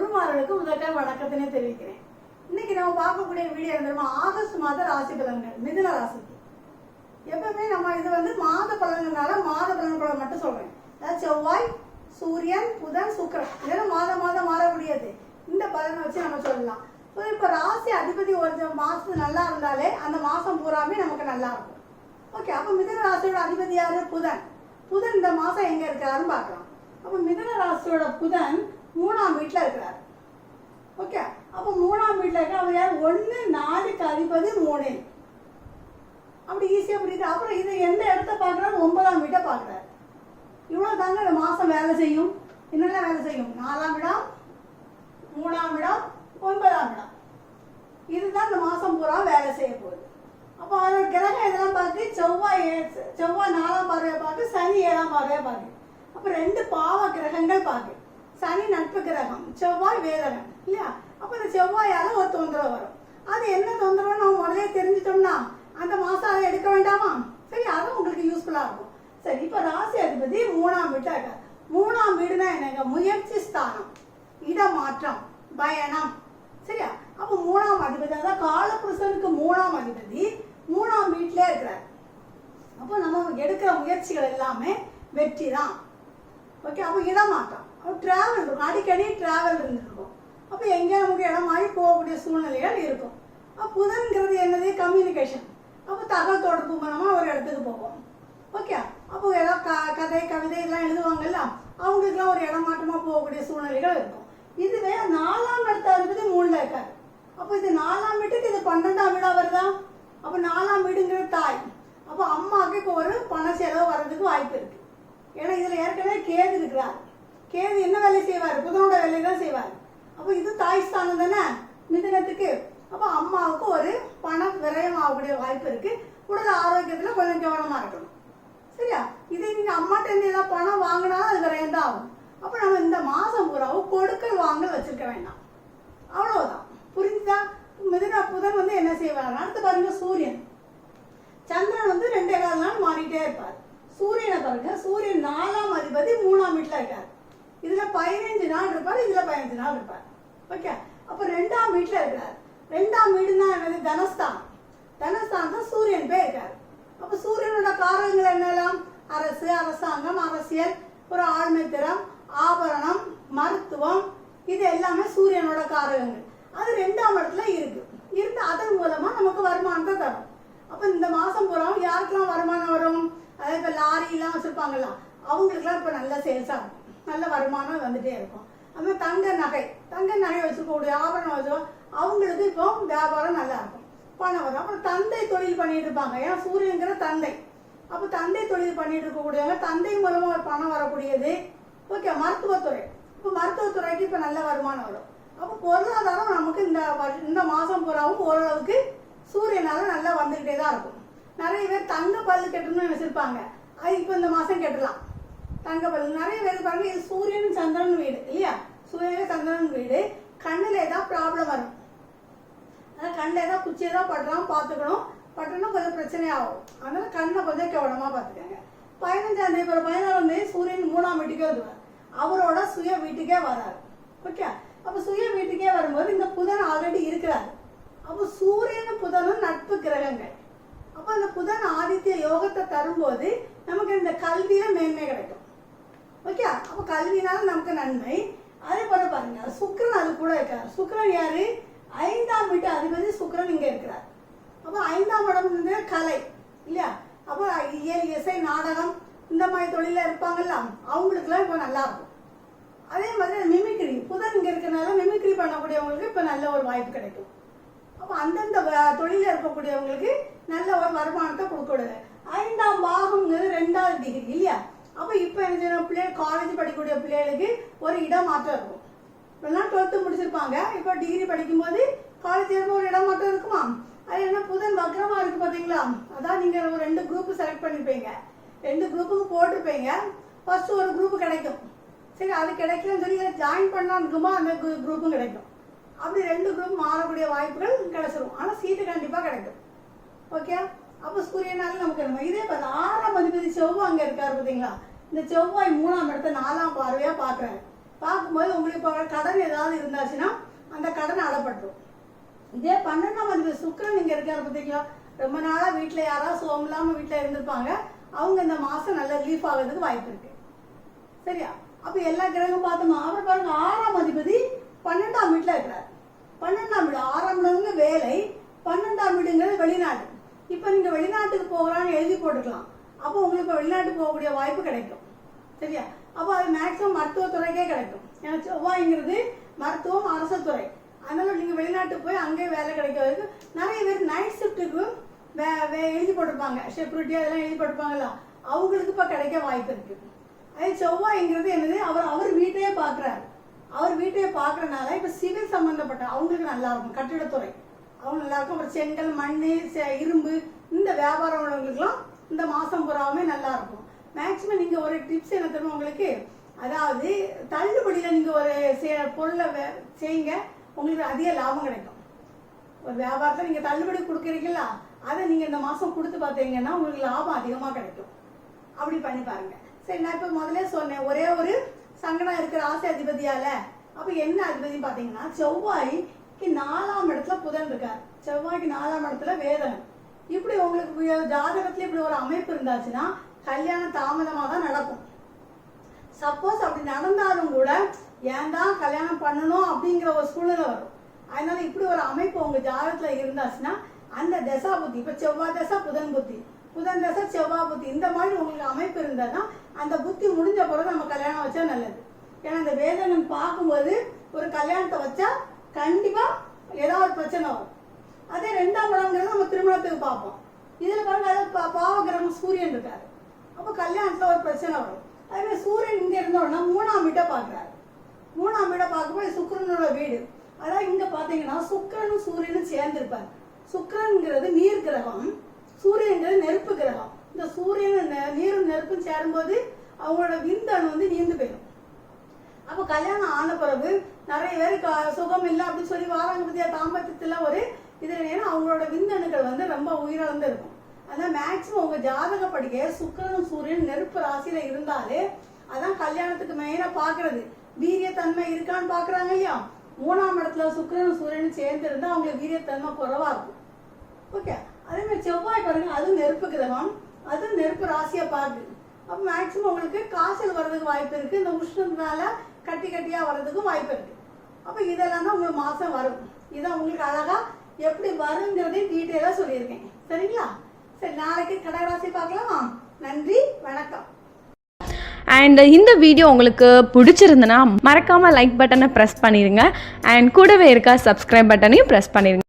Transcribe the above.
குருமார்களுக்கு கற்றுத்தந்த முதற்க வணக்கத்தினே தெரிவிக்கிறேன். இன்னைக்கு நம்ம பார்க்கக்கூடிய வீடியோ என்னமா ஆகஸ்ட் மாத ராசி பலன்கள் மிதுன ராசிக்கு. எப்பவுமே நம்ம இது வந்து மாத பலன்கள்னால மாத பலன்களை மட்டும் சொல்றேன். அதாவது செவ்வாய் சூரியன் புதன் சுக்கிரன் இதெல்லாம் மாதம் மாதம் மாறக்கூடியது. இந்த பலனை வச்சு நம்ம சொல்லலாம். ஸோ இப்போ ராசி அதிபதி ஒரு மாசம் நல்லா இருந்தாலே அந்த மாசம் பூராமே நமக்கு நல்லா இருக்கும். ஓகே அப்போ மிதுன ராசியோட அதிபதியாரு புதன். புதன் இந்த மாசம் எங்க இருக்கிறாருன்னு பார்க்கலாம். அப்போ மிதுன ராசியோட புதன் மூணாம் வீட்டில் இருக்கிறார். ஓகே அப்போ மூணாம் வீட்டில் இருக்க அவர் யார்? ஒன்று நாலுக்கு அதிபதி மூணு. அப்படி ஈஸியாக புரியுது. அப்புறம் இது எந்த இடத்த பார்க்குறாரு? ஒன்பதாம் வீட்டை பார்க்குறாரு. இவ்வளோ தாங்க இந்த மாதம் வேலை செய்யும். என்னெல்லாம் வேலை செய்யும்? நாலாம் இடம் மூணாம் இடம் ஒன்பதாம் இடம். இதுதான் இந்த மாதம் பூரா வேலை செய்ய போகுது. அப்போ அதோட கிரகம் இதெல்லாம் பார்த்து செவ்வாய் செவ்வாய் நாலாம் பார்வையை பார்த்து சனி ஏழாம் பார்வையை பார்க்கு அப்போ ரெண்டு பாவ கிரகங்கள் பார்க்கு சனி நட்பு கிரகம் செவ்வாய் வேதகம் இல்லையா? அப்போ இந்த செவ்வாயால ஒரு தொந்தரவு வரும். அது என்ன தொந்தரவு நம்ம உடனே தெரிஞ்சிட்டோம்னா அந்த மாதம் அதை எடுக்க வேண்டாமா? சரி அதுவும் உங்களுக்கு யூஸ்ஃபுல்லாக இருக்கும். சரி இப்போ ராசி அதிபதி மூணாம் வீட்டாக இருக்கார். மூணாம் வீடுனா என்னங்க? முயற்சி ஸ்தானம் இடமாற்றம் பயணம். சரியா? அப்போ மூணாம் அதிபதி அதாவது காலபுருஷனுக்கு மூணாம் அதிபதி மூணாம் வீட்டிலே இருக்கிறார். அப்போ நம்ம எடுக்கிற முயற்சிகள் எல்லாமே வெற்றி தான் ஓகே அப்போ இடமாற்றம். ட்ராவல் இருக்கும். அடிக்கடி ட்ராவல் இருந்திருக்கும். அப்போ எங்கே நமக்கு இடமாகி போகக்கூடிய சூழ்நிலைகள் இருக்கும். அப்போ புதன்கிறது என்னது? கம்யூனிகேஷன் அப்போ தகவல் தொடர்பு மூலமாக ஒரு இடத்துக்கு போவோம். ஓகே அப்போ ஏதாவது க கதை கவிதை இதெல்லாம் எழுதுவாங்கல்ல? அவங்களுக்குலாம் ஒரு இடம் மாற்றமாக போகக்கூடிய சூழ்நிலைகள் இருக்கும். இதுவே நாலாம் இடத்த இருந்தது மூணில் இருக்கார் அப்போ இது நாலாம் வீட்டுக்கு இது பன்னெண்டாம் வீடாக வருதா? அப்போ நாலாம் வீடுங்கிற தாய். அப்போ அம்மாவுக்கு இப்போ ஒரு பண செலவு வர்றதுக்கு வாய்ப்பு இருக்குது ஏன்னா இதில் ஏற்கனவே கேது இருக்கிறார். கேது என்ன வேலை செய்வார்? புதனோட வேலையை தான் செய்வார். அப்போ இது தாய் ஸ்தானம் தானே? மிதனத்துக்கு. அப்போ அம்மாவுக்கு ஒரு பணம் விரயம் ஆகக்கூடிய வாய்ப்பு இருக்கு. உடல் ஆரோக்கியத்தில் கொஞ்சம் கவனமாக இருக்கணும். சரியா? இதே நீங்கள் அம்மாட்ட இருந்து ஏதாவது பணம் வாங்கினாலும் அது விரயம் தான் ஆகும். அப்போ நம்ம இந்த மாதம் பூராவும் கொடுக்கல் வாங்கல் வச்சிருக்க வேண்டாம். அவ்வளோதான் புரிஞ்சுதா? மிதுன புதன் வந்து என்ன செய்வார் அடுத்து பாருங்க சூரியன். சந்திரன் வந்து ரெண்டே கால் நாள் மாறிட்டே இருப்பார். சூரியனை பாருங்க. சூரியன் நாலாம் அதிபதி மூணாம் வீட்டில் இருக்கார். இதுல பதினைஞ்சு நாள் இருப்பார் இதுல பதினஞ்சு நாள் இருப்பார். ஓகே அப்போ ரெண்டாம் வீட்டில் இருக்கிறார். ரெண்டாம் வீடுனா என்னது? தனஸ்தான். தனஸ்தான் தான் சூரியன் போய் இருக்கார். அப்போ சூரியனோட காரகங்கள் என்னெல்லாம்? அரசு அரசாங்கம் அரசியல் ஒரு ஆழ்மை திறம் ஆபரணம் மருத்துவம் இது எல்லாமே சூரியனோட காரகங்கள் அது ரெண்டாம் இடத்துல இருக்கு. இருந்து அதன் மூலமா நமக்கு வருமானத்தை தரும். அப்போ இந்த மாசம் பூராவும் யாருக்கெல்லாம் வருமானம் வரும்? அதாவது இப்போ லாரிலாம் வச்சுருப்பாங்கல்ல அவங்களுக்குலாம் இப்போ நல்ல சேல்ஸ் ஆகும் நல்ல வருமானம் வந்துட்டே இருக்கும். அந்த தங்க நகை. தங்க நகை வச்சுருக்கக்கூடிய ஆபரணம் வச்சு அவங்களுக்கு இப்போ வியாபாரம் நல்லா இருக்கும். பணம் வரும். அப்புறம் தந்தை தொழில் பண்ணிட்டு இருப்பாங்க. ஏன்னா சூரியங்கிற தந்தை. அப்போ தந்தை தொழில் பண்ணிட்டு இருக்கக்கூடியவங்க தந்தை மூலமாக ஒரு பணம் வரக்கூடியது. ஓகே மருத்துவத்துறை இப்போ மருத்துவத்துறைக்கு இப்போ நல்ல வருமானம் வரும். அப்போ பொருளாதாரம் நமக்கு இந்த இந்த மாதம் பூராவும் ஓரளவுக்கு சூரியனால நல்லா வந்துக்கிட்டே தான் இருக்கும். நிறைய பேர் தங்க பல்லு கட்டணும்னு நினச்சிருப்பாங்க. அது இப்போ இந்த மாதம் கட்டலாம். தங்க பல்லு நிறைய பேர் பாருங்க இது சூரியன் சந்திரன் வீடு இல்லையா? சூரியன் சந்திரன் வீடு. கண்ணில் ஏதாவது ப்ராப்ளம் வரும். அதனால் கண்ணில் ஏதாவது குச்சி ஏதாவது படுறான் பார்த்துக்கணும். பட்டணும் கொஞ்சம் பிரச்சனையாகும். அதனால் கண்ணை கொஞ்சம் கவனமாக பார்த்துக்கோங்க. பதினஞ்சாம் தேதி ஒரு பதினாலாம் தேதி சூரியன் மூணாம் வீட்டுக்கே வருவார். அவரோட சுய வீட்டுக்கே வராரு. ஓகே அப்போ சுய வீட்டுக்கே வரும்போது இந்த புதன் ஆல்ரெடி இருக்கிறார். அப்போ சூரியனும் புதனும் நட்பு கிரகங்கள். அப்போ அந்த புதன் ஆதித்ய யோகத்தை தரும்போது நமக்கு இந்த கல்வியில் மேன்மை கிடைக்கும். ஓகே அப்போ கல்வினால நமக்கு நன்மை. அதே போல பாருங்க சுக்கிரன் அது கூட இருக்கார் சுக்கிரன் யாரு? ஐந்தாம் வீட்டு அதிபதி சுக்கரன் இங்கே இருக்கிறார். அப்போ ஐந்தாம் இடம் வந்து கலை இல்லையா? அப்போ இயல் இசை நாடகம் இந்த மாதிரி தொழில இருப்பாங்கல்ல அவங்களுக்குலாம் இப்போ நல்லா இருக்கும். அதே மாதிரி மிமிக்ரி புதன் இங்கே இருக்கிறனால மிமிக்ரி பண்ணக்கூடியவங்களுக்கு இப்போ நல்ல ஒரு வாய்ப்பு கிடைக்கும். அப்போ அந்தந்த தொழிலில் இருக்கக்கூடியவங்களுக்கு நல்ல ஒரு வருமானத்தை கொடுக்கக்கூடாது ஐந்தாம் பாகம்ங்கிறது ரெண்டாவது டிகிரி இல்லையா? அப்போ இப்போ என்ன செய்யணும்? பிள்ளைகள் காலேஜ் படிக்கக்கூடிய பிள்ளைகளுக்கு ஒரு இடமாற்றம் இருக்கும். இப்போலாம் டுவெல்த்து முடிச்சிருப்பாங்க. இப்போ டிகிரி படிக்கும்போது காலேஜ் ஒரு இடமாற்றம் இருக்குமா? அது என்ன புதன் வக்ரமாக இருக்குது பார்த்தீங்களா அதான் நீங்கள் ஒரு ரெண்டு குரூப் செலக்ட் பண்ணிருப்பீங்க ரெண்டு குரூப்புக்கு போட்டிருப்பீங்க. ஃபர்ஸ்ட் ஒரு குரூப் கிடைக்கும். சரி அது கிடைக்கலன்னு சொல்லி ஜாயின் பண்ணலாம் இருக்குமா? அந்த குரூப்பும் கிடைக்கும். அப்படி ரெண்டு குரூப் மாறக்கூடிய வாய்ப்புகள் கிடைச்சிரும். ஆனால் சீட்டு கண்டிப்பாக கிடைக்கும். ஓகே அப்போ சூரியனாலும் நமக்கு நம்ம இதே பார்த்து ஆறாம் அதிபதி செவ்வாய் அங்கே இருக்காரு பார்த்தீங்களா இந்த செவ்வாய் மூணாம் இடத்த நாலாம் பார்வையாக பார்க்குறாரு. பார்க்கும்போது உங்களுக்கு இப்போ கடன் ஏதாவது இருந்தாச்சுன்னா அந்த கடன் அடப்பட்டுரும். இதே பன்னெண்டாம் அதிபதி சுக்கரன் இங்கே இருக்காரு பார்த்தீங்களா ரொம்ப நாளாக வீட்டில் யாராவது சோகம் இல்லாமல் வீட்டில் இருந்திருப்பாங்க. அவங்க இந்த மாதம் நல்ல ரிலீஃப் ஆகிறதுக்கு வாய்ப்பு இருக்கு. சரியா? அப்போ எல்லா கிரகம் பார்த்தோமா? அவர் பாருங்க ஆறாம் அதிபதி பன்னெண்டாம் வீட்டில் இருக்கிறார். பன்னெண்டாம் வீடு ஆறாம் இடம்ங்க வேலை பன்னெண்டாம் வீடுங்கிறது வெளிநாடு. இப்போ நீங்கள் வெளிநாட்டுக்கு போகலான்னு எழுதி போட்டுக்கலாம். அப்போ உங்களுக்கு இப்போ வெளிநாட்டுக்கு போகக்கூடிய வாய்ப்பு கிடைக்கும். சரியா? அப்போ அது மேக்ஸிமம் மருத்துவத்துறைக்கே கிடைக்கும். ஏன்னா செவ்வாய்ங்கிறது மருத்துவம் அரசுத்துறை அதனால நீங்கள் வெளிநாட்டுக்கு போய் அங்கேயே வேலை கிடைக்கிறதுக்கு நிறைய பேர் நைட் ஷிஃப்ட்டுக்கு வே வே எழுதி போட்டிருப்பாங்க. செக்யூரிட்டி அதெல்லாம் எழுதி போட்டிருப்பாங்கல்ல. அவங்களுக்கு இப்போ கிடைக்க வாய்ப்பு இருக்கு. அதே செவ்வாய்ங்கிறது என்னது? அவர் அவர் வீட்டையே பார்க்குறாரு அவர் வீட்டையே பார்க்குறனால இப்போ சிவில் சம்மந்தப்பட்ட அவங்களுக்கு நல்லா இருக்கும். கட்டிடத்துறை. அவங்க நல்லா இருக்கும். அப்புறம் செங்கல் மண் இரும்பு இந்த வியாபாரம் உள்ளவங்களுக்குலாம் இந்த மாதம் புறாவுமே நல்லா இருக்கும் மேக்ஸிமம் நீங்கள் ஒரு டிப்ஸ் என்ன தெரியுமா உங்களுக்கு? அதாவது தள்ளுபடியில் நீங்கள் ஒரு செ- பொருளை செய்யுங்க. உங்களுக்கு அதிக லாபம் கிடைக்கும். ஒரு வியாபாரத்தை நீங்கள் தள்ளுபடி கொடுக்குறீங்களா? அதை நீங்கள் இந்த மாதம் கொடுத்து பார்த்தீங்கன்னா உங்களுக்கு லாபம் அதிகமாக கிடைக்கும். அப்படி பண்ணி பாருங்க. சரி நான் இப்போ முதல்ல சொன்னேன். ஒரே ஒரு சங்கடம் இருக்கிற ஆசை அதிபதியால. அப்போ என்ன அதிபதின்னு பார்த்தீங்கன்னா செவ்வாய்க்கு நாலாம் இடத்துல புதன் இருக்கார். செவ்வாய்க்கு நாலாம் இடத்துல வேதனம் இப்படி உங்களுக்கு ஜாதகத்துல இப்படி ஒரு அமைப்பு இருந்தாச்சுன்னா கல்யாணம் தாமதமாக தான் நடக்கும். சப்போஸ் அப்படி நடந்தாலும் கூட ஏன் தான் கல்யாணம் பண்ணணும் அப்படிங்கிற ஒரு சூழ்நிலை வரும். அதனால இப்படி ஒரு அமைப்பு உங்க ஜாதகத்துல இருந்தாச்சுன்னா அந்த தசா புத்தி இப்ப செவ்வாய் தசா புதன் புத்தி. புதன் தசை செவ்வாய் புத்தி இந்த மாதிரி உங்களுக்கு அமைப்பு இருந்ததுன்னா அந்த புத்தி முடிஞ்ச பிறகு நம்ம கல்யாணம் வச்சா நல்லது. ஏன்னா இந்த வேதனம் பார்க்கும்போது ஒரு கல்யாணத்தை வச்சா கண்டிப்பா ஏதாவது ஒரு பிரச்சனை வரும். அதே ரெண்டாம் இடங்கிறது நம்ம திருமணத்துக்கு பார்ப்போம். இதில் பாருங்க அது பாவ பாவகிரகம் சூரியன் இருக்காரு. அப்போ கல்யாணத்தில் ஒரு பிரச்சனை வரும். அதேமாதிரி சூரியன் இங்கே இருந்தோம்னா மூணாம் வீட்டை பார்க்குறாரு. மூணாம் வீடை பார்க்கும்போது சுக்கரனோட வீடு. அதாவது இங்கே பார்த்தீங்கன்னா சுக்கிரனும் சூரியனும் சேர்ந்துருப்பார். சுக்கரனுங்கிறது நீர் கிரகம் சூரியன்கிறது நெருப்பு கிரகம். இந்த சூரியன் நெ- நீரும் நெருப்பும் சேரும்போது அவங்களோட விந்தணு வந்து நீந்து போயிடும். அப்போ கல்யாணம் ஆன பிறகு நிறைய பேர் சுகம் இல்லை அப்படின்னு சொல்லி வாராங்க பத்தியா தாம்பத்தியத்தில் ஒரு இதில் ஏன்னா அவங்களோட விந்தணுக்கள் வந்து ரொம்ப உயிரிழந்து இருக்கும். அதான் மேக்ஸிமம் உங்கள் ஜாதக படிக்க சூரியன் நெருப்பு ராசியில் இருந்தாலே அதான் கல்யாணத்துக்கு மெயினாக பார்க்கறது வீரியத்தன்மை இருக்கான்னு பார்க்குறாங்க இல்லையா? மூணாம் இடத்துல சுக்கிரனும் சூரியனும் சேர்ந்து இருந்தால் அவங்களுக்கு வீரியத்தன்மை குறவாக இருக்கும். ஓகே அதே மாதிரி செவ்வாய் பாருங்க அதுவும் நெருப்பு கிரகம் அதுவும் நெருப்பு ராசியை பார்க்குது அப்போ மேக்ஸிமம் உங்களுக்கு காய்ச்சல் வர்றதுக்கு வாய்ப்பு இருக்குது இந்த உஷ்ணத்தினால கட்டி கட்டியாக வர்றதுக்கும் வாய்ப்பு இருக்குது அப்போ இதெல்லாம் தான் உங்களுக்கு மாதம் வரும். இதான் உங்களுக்கு அழகாக எப்படி வருங்கிறதையும் டீட்டெயிலாக சொல்லியிருக்கேன். சரிங்களா? சரி நாளைக்கு கடகராசி பார்க்கலாமா. நன்றி வணக்கம். அண்ட் இந்த வீடியோ உங்களுக்கு பிடிச்சிருந்துன்னா மறக்காமல் லைக் பட்டனை ப்ரெஸ் பண்ணிடுங்க அண்ட் கூடவே இருக்க சப்ஸ்கிரைப் பட்டனையும் ப்ரெஸ் பண்ணிடுங்க